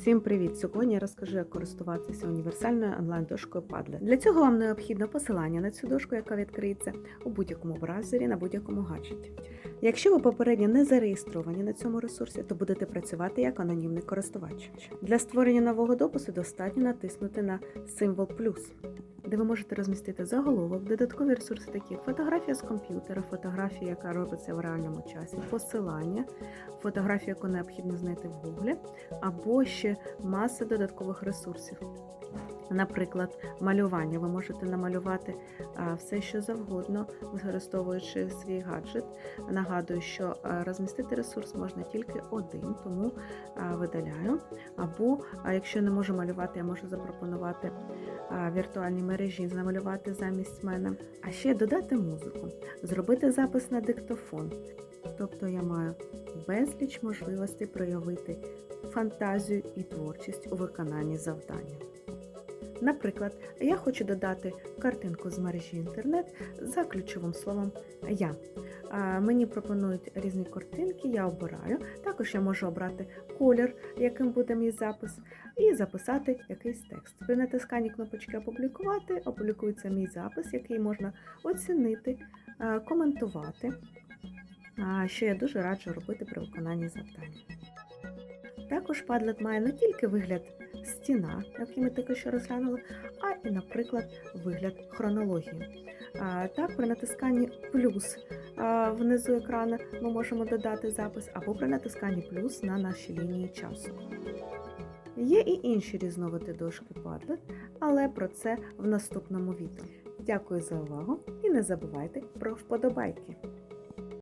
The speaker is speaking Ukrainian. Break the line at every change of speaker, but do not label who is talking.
Всім привіт! Сьогодні я розкажу, як користуватися універсальною онлайн-дошкою Padlet. Для цього вам необхідно посилання на цю дошку, яка відкриється у будь-якому браузері на будь-якому гаджеті. Якщо ви попередньо не зареєстровані на цьому ресурсі, то будете працювати як анонімний користувач. Для створення нового допису достатньо натиснути на символ плюс. Де ви можете розмістити заголовок, додаткові ресурси, такі як фотографія з комп'ютера, фотографія, яка робиться в реальному часі, посилання, фотографія, яку необхідно знайти в Google, або ще маса додаткових ресурсів. Наприклад, малювання. Ви можете намалювати все, що завгодно, використовуючи свій гаджет. Нагадую, що розмістити ресурс можна тільки один, тому видаляю. Або, якщо не можу малювати, я можу запропонувати а, віртуальній мережі замалювати замість мене. А ще додати музику, зробити запис на диктофон. Тобто я маю безліч можливостей проявити фантазію і творчість у виконанні завдання. Наприклад, я хочу додати картинку з мережі інтернет за ключовим словом Я. Мені пропонують різні картинки, я обираю. Також я можу обрати колір, яким буде мій запис, і записати якийсь текст. При натисканні кнопочки Опублікувати опублікується мій запис, який можна оцінити, коментувати, що я дуже раджу робити при виконанні завдань. Також Padlet має не тільки вигляд стіна, який ми тільки що розглянули, а і, наприклад, вигляд хронології. Так, при натисканні плюс внизу екрану ми можемо додати запис, або при натисканні плюс на наші лінії часу. Є і інші різновиди дошки Padlet, але про це в наступному відео. Дякую за увагу і не забувайте про вподобайки!